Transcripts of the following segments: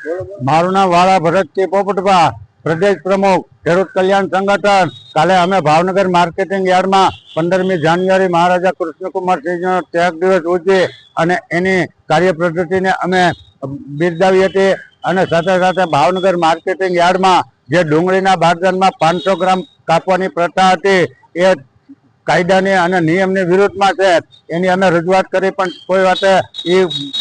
મારું નામ વાળા ભરતસિંહ પોપટભા, પ્રદેશ પ્રમુખ, ખેડૂત કલ્યાણ સંગઠન. કાલે અમે ભાવનગર માર્કેટિંગ યાર્ડમાં પંદરમી જાન્યુઆરી મહારાજા કૃષ્ણકુમાર સિંહનો ત્યાગ દિવસ ઉજવી અને એની કાર્ય પદ્ધતિને અમે બિરદાવી હતી. અને સાથે સાથે ભાવનગર માર્કેટિંગ યાર્ડમાં જે ડુંગળીના બારદાનમાં પાંચસો ગ્રામ કાપવાની પ્રથા હતી, એ કાયદાની અને નિયમની વિરુદ્ધમાં છે. એની અમે રજૂઆત કરી પણ કોઈ વાતે એ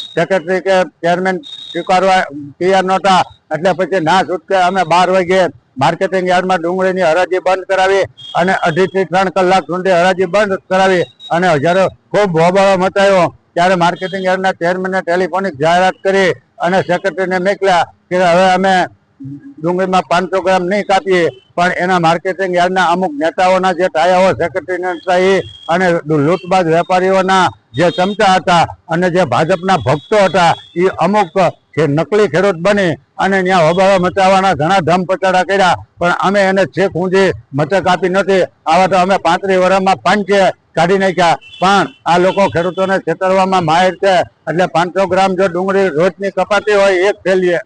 સેક્રેટરી કે ચેરમેન સ્વીકારવા તૈયાર નહોતા. એટલે પછી ના છૂટકે અમે બાર વાગે માર્કેટિંગ યાર્ડમાં ડુંગળીની હરાજી બંધ કરાવી અને અઢીથી ત્રણ કલાક સુધી હરાજી બંધ કરાવી અને હજારો ખૂબ હોબાળો મચાયો ત્યારે માર્કેટિંગ યાર્ડના ચેરમેને ટેલિફોનિક જાહેરાત કરી અને સેક્રેટરીને મોકલ્યા કે હવે અમે ડુંગળીમાં પાંચસો ગ્રામ નહીં કાપીએ, પણ એના માર્કેટિંગ યાર્ડના અમુક નેતાઓના જે ટાયાઓ સેક્રેટરીને એ અને લૂંટબાજ વેપારીઓના જે ચમચા હતા અને જે ભાજપના ભક્તો હતા એ અમુક જે નકલી ખેડૂત બની અને ત્યાં હોબાળો મચાવવાના ઘણા ધમ પચાડા કર્યા. પણ અમે એને છેક ઊંધી મચક આપી નથી. આવા તો અમે પાંત્રીસ વર્ષમાં પાંચે કાઢી નાખ્યા. પણ આ લોકો ખેડૂતોને છેતરવામાં માહિર છે. એટલે પાંચસો ગ્રામ જો ડુંગળી રોજની કપાતી હોય એક થેલીએ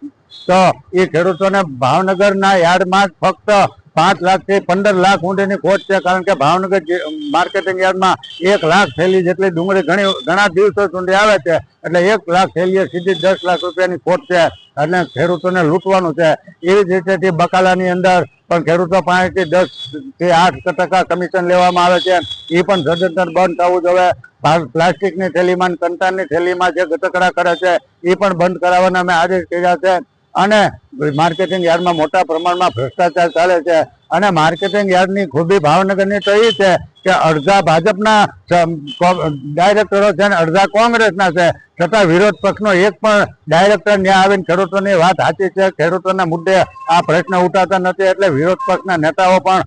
તો એ ખેડૂતોને ભાવનગરના યાર્ડમાં ફક્ત પાંચ લાખથી પંદર લાખ ઊંડીની ખોટ છે, કારણ કે ભાવનગર માર્કેટિંગ યાર્ડમાં એક લાખ થેલી જેટલી ડુંગળી ઘણી ઘણા દિવસો સુધી આવે છે, એટલે એક લાખ થેલીએ સીધી દસ લાખ રૂપિયાની ખોટ છે એટલે ખેડૂતોને લૂંટવાનું છે. એવી જ રીતે બકાલાની અંદર પણ ખેડૂતો પાસેથી દસથી આઠ ટકા કમિશન લેવામાં આવે છે. એ પણ સદંતર બંધ થવું જોઈએ. પ્લાસ્ટિકની થેલીમાં અને કંટાળની થેલીમાં જે ગતકડા કરે છે, એ પણ બંધ કરાવવાના અમે આદેશ કર્યા છે. અને માર્કેટિંગ યાર્ડમાં મોટા પ્રમાણમાં ભ્રષ્ટાચાર ચાલે છે. અને માર્કેટિંગ યાર્ડની ખૂબી ભાવનગરની તો એ છે કે અડધા ભાજપના ડાયરેક્ટરો છે અને અડધા કોંગ્રેસના છે. છતાં વિરોધ પક્ષનો એક પણ ડાયરેક્ટર ત્યાં આવીને ખેડૂતોની વાત સાચી છે. ખેડૂતોના મુદ્દે આ પ્રશ્ન ઉઠાતા નથી એટલે વિરોધ પક્ષના નેતાઓ પણ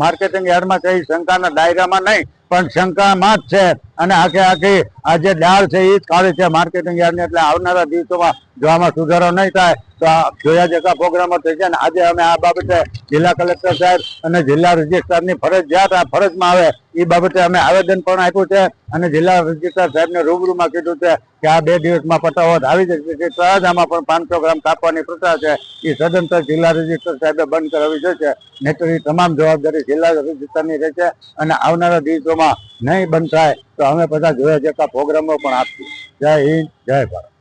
માર્કેટિંગ યાર્ડમાં કઈ શંકાના દાયરામાં નહીં. પણ શંકામાં જ છે. અને આખે આખી આ જે ડાળ છે એ જ કાઢી છે માર્કેટિંગ યાર્ડની, એટલે આવનારા દિવસોમાં જો આમાં સુધારો નહીં થાય, તો આ જોયા જતા પ્રોગ્રામો થઈ છે અને આજે અમે આ બાબતે જિલ્લા કલેક્ટર સાહેબ અને જિલ્લા રજિસ્ટ્રારની ફરજિયાત આ ફરજમાં આવે એ બાબતે અમે આવેદન પણ આપ્યું છે. અને જિલ્લા રજિસ્ટ્રાર સાહેબને રૂબરૂમાં કીધું છે કે આ બે દિવસમાં પટાવટ આવી જશે તળાજામાં પણ પાંચસો ગ્રામ કાપવાની પ્રથા છે એ સદંતર જિલ્લા રજિસ્ટ્રાર સાહેબે બંધ કરાવી છે નહીતર એ તમામ જવાબદારી જિલ્લા રજિસ્ટ્રારની રહેશે. અને આવનારા દિવસોમાં નહીં બંધ થાય તો અમે બધા જોયા જતા પ્રોગ્રામો પણ આપશું. જય હિન્દ, જય ભારત.